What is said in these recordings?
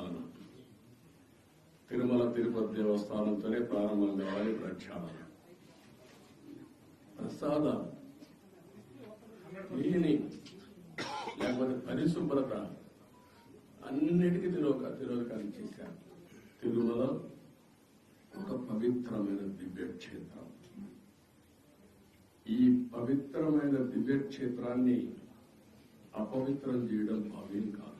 ప్రక్షాళన తిరుమల తిరుపతి దేవస్థానంతోనే ప్రారంభం కావాలి ప్రక్షాళన. ప్రసాదం. నీని లేకపోతే పరిశుభ్రత అన్నిటికీ తిరోక తిరోకాన్ని చేశారు. తిరుమల ఒక పవిత్రమైన దివ్యక్షేత్రం. ఈ పవిత్రమైన దివ్య క్షేత్రాన్ని అపవిత్రం చేయడం భావ్యం కాదు.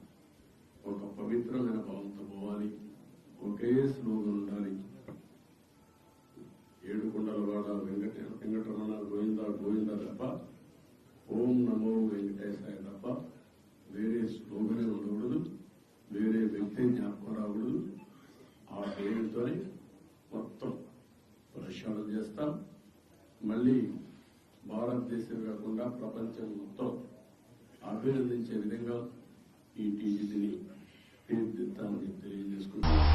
పవిత్రమైన భావంతో పోవాలి. ఒకే స్లోగన్ ఉండాలి. ఏడుకొండల వాడ వెంకట వెంకటరమణ గోవింద గోవింద తప్ప ఓం నమో వెంకటేశాయ తప్ప వేరే స్లోగనే ఉండకూడదు. వేరే వ్యక్తి జ్ఞాపకం రాకూడదు. ఆ పేరుతోనే మొత్తం ప్రక్షాళన చేస్తాం. మళ్ళీ భారతదేశం కాకుండా ప్రపంచం మొత్తం అభినందించే విధంగా ఈ టీజీని తీర్చిదిద్దామని తెలియజేసుకుంటున్నాం